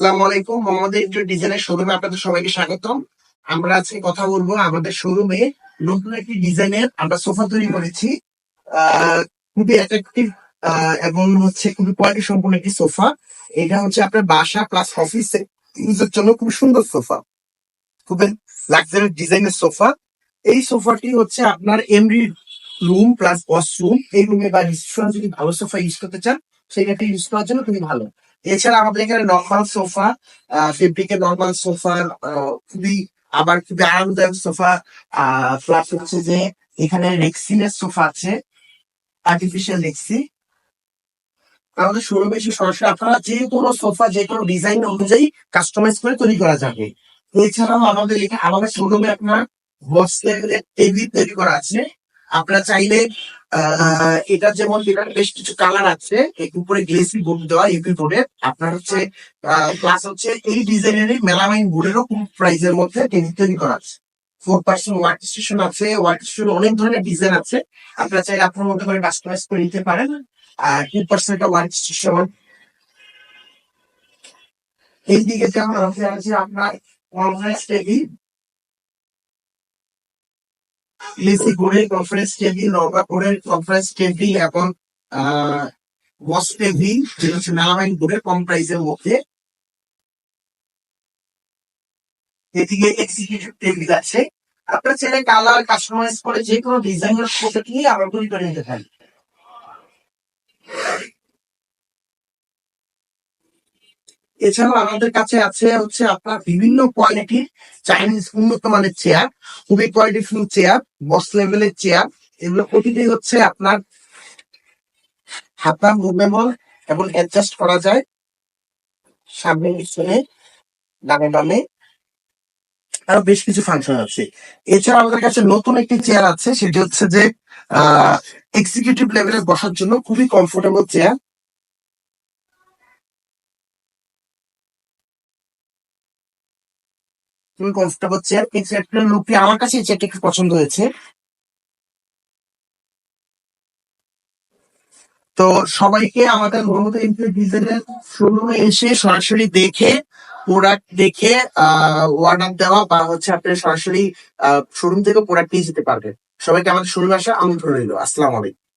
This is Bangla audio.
আসসালামু আলাইকুম। মোহাম্মদ ইন্টার ডিজাইনের শোরুমে আপনাদের সবাইকে স্বাগতম। আমরা আজকে কথা বলব আমাদের শোরুমে নতুন একটি ডিজাইনের আমরা সোফা তৈরি করেছি। খুবই অ্যাট্রাকটিভ এবং হচ্ছে খুবই কোয়ালিটি সম্পন্ন একটি সোফা। এটা হচ্ছে আপনার বাসা প্লাস অফিস ইউজের জন্য খুব সুন্দর সোফা। খুবই লাক্সারি ডিজাইনের সোফা। এই সোফাটি হচ্ছে আপনার এমরি রুম প্লাস ওয়াশরুম এই রুমে বা রিসেপশনে যদি ভালো সোফা ইউজ করতে চান সেক্ষেত্রে ইউজ করার জন্য খুবই ভালো। এছাড়া আমাদের এখানে নর্মাল সোফা ফেব্রিকের নর্মাল সোফা খুবই আবার খুবই আরামদায়ক সোফা প্লাস হচ্ছে যে এখানে রেক্সিনের সোফা আছে আর্টিফিশিয়াল রেক্সি আমাদের শোরুমে এসে সরাসরি আপনারা যে কোনো সোফা যে কোনো ডিজাইন অনুযায়ী কাস্টমাইজ করে তৈরি করা যাবে। এছাড়াও আমাদের এখানে, আমাদের শোরুমে আপনার লেভেলের টেবিল তৈরি করা আছে। আপনারা চাইলে এটা যেমন এটার বেশ কিছু কালার আছে উপরে গ্লেসি বোর্ড দেওয়া ইউপি বোর্ডের আপনার হচ্ছে প্লাস হচ্ছে এই ডিজাইনের মেলামাইন বোর্ডেরও কম প্রাইজের মধ্যে তৈরি করা আছে। ফোর পার্সেন্ট ওয়ার্ক স্টেশন আছে ওয়ার্ক স্টেশন অনেক ধরনের ডিজাইন আছে। আপনারা চাইলে আপনার মতো করে কাস্টমাইজ করে নিতে পারেন। আর টু পার্সেন্ট ওয়ার্ক স্টেশন এই দিকে যেমন আছে, আপনার কনফারেন্স টেবিল বোর্ডের conference table normal conference table এবং বস টেবিল যেটা হচ্ছে নারায়ণপুরের কম প্রাইসের মধ্যে। এদিকে এক্সিকিউটিভ টেবিল আছে। আপনার ছেলে কালার কাস্টমাইজ করে যে কোনো ডিজাইনের ফটো নিয়ে আমরা তৈরি করে নিতে পারি এছাড়াও আমাদের কাছে আছে হচ্ছে আপনার বিভিন্ন কোয়ালিটির চাইনিজ উন্নত মানের চেয়ার খুবই কোয়ালিটি কোয়ালিটিফুল চেয়ার বস লেভেলের চেয়ার এগুলো প্রতিটি হচ্ছে আপনার হাতাম মুভেবল এবং অ্যাডজাস্ট করা যায়। সামনে পিছনে, ডানে বামে। আরও বেশ কিছু ফাংশন আছে। এছাড়া আমাদের কাছে নতুন একটি চেয়ার আছে, সেটি হচ্ছে যে এক্সিকিউটিভ লেভেলে বসার জন্য খুবই কমফোর্টেবল চেয়ার খুবই কমফোর্টেবল চেয়ার এই চেয়ারটার লুকটি আমার কাছে এই চেয়ারটি একটু পছন্দ হয়েছে। তো সবাইকে আমাদের মোহাম্মদ ইমপ্রেস ডিজাইনের শোরুমে এসে সরাসরি দেখে প্রোডাক্ট দেখে অর্ডার দেওয়া বা হচ্ছে আপনি সরাসরি শোরুম থেকে প্রোডাক্ট নিয়ে যেতে পারবেন। সবাইকে আমাদের শোরুমে আসা আমন্ত্রণ রইল। আসসালামু আলাইকুম।